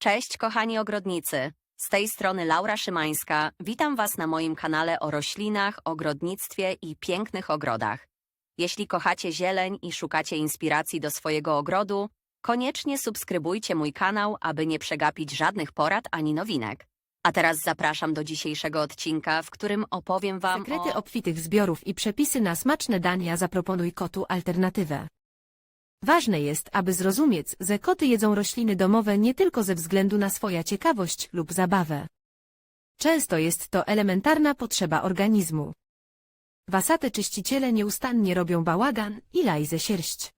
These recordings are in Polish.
Cześć kochani ogrodnicy. Z tej strony Laura Szymańska. Witam Was na moim kanale o roślinach, ogrodnictwie i pięknych ogrodach. Jeśli kochacie zieleń i szukacie inspiracji do swojego ogrodu, koniecznie subskrybujcie mój kanał, aby nie przegapić żadnych porad ani nowinek. A teraz zapraszam do dzisiejszego odcinka, w którym opowiem Wam Sekrety o... obfitych zbiorów i przepisy na smaczne dania zaproponuj kotu alternatywę. Ważne jest, aby zrozumieć, że koty jedzą rośliny domowe nie tylko ze względu na swoją ciekawość lub zabawę. Często jest to elementarna potrzeba organizmu. Wasate czyściciele nieustannie robią bałagan i lajze sierść.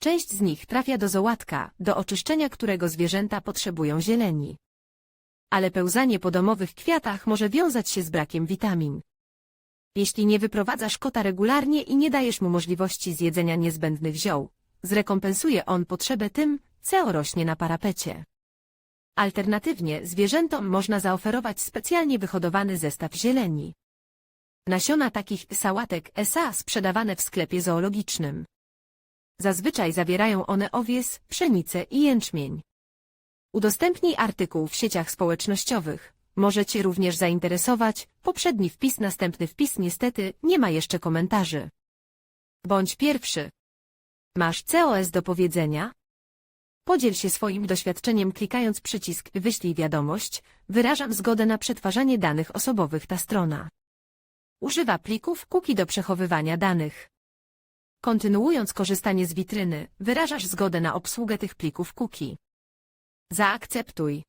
Część z nich trafia do zołatka, do oczyszczenia którego zwierzęta potrzebują zieleni. Ale pełzanie po domowych kwiatach może wiązać się z brakiem witamin. Jeśli nie wyprowadzasz kota regularnie i nie dajesz mu możliwości zjedzenia niezbędnych zioł, zrekompensuje on potrzebę tym, co rośnie na parapecie. Alternatywnie zwierzętom można zaoferować specjalnie wyhodowany zestaw zieleni. Nasiona takich sałatek SA sprzedawane w sklepie zoologicznym. Zazwyczaj zawierają one owies, pszenicę i jęczmień. Udostępnij artykuł w sieciach społecznościowych. Może Cię również zainteresować. Poprzedni wpis, następny wpis niestety nie ma jeszcze komentarzy. Bądź pierwszy. Masz COS do powiedzenia? Podziel się swoim doświadczeniem klikając przycisk Wyślij wiadomość. Wyrażam zgodę na przetwarzanie danych osobowych ta strona. Używa plików cookie do przechowywania danych. Kontynuując korzystanie z witryny, wyrażasz zgodę na obsługę tych plików cookie. Zaakceptuj.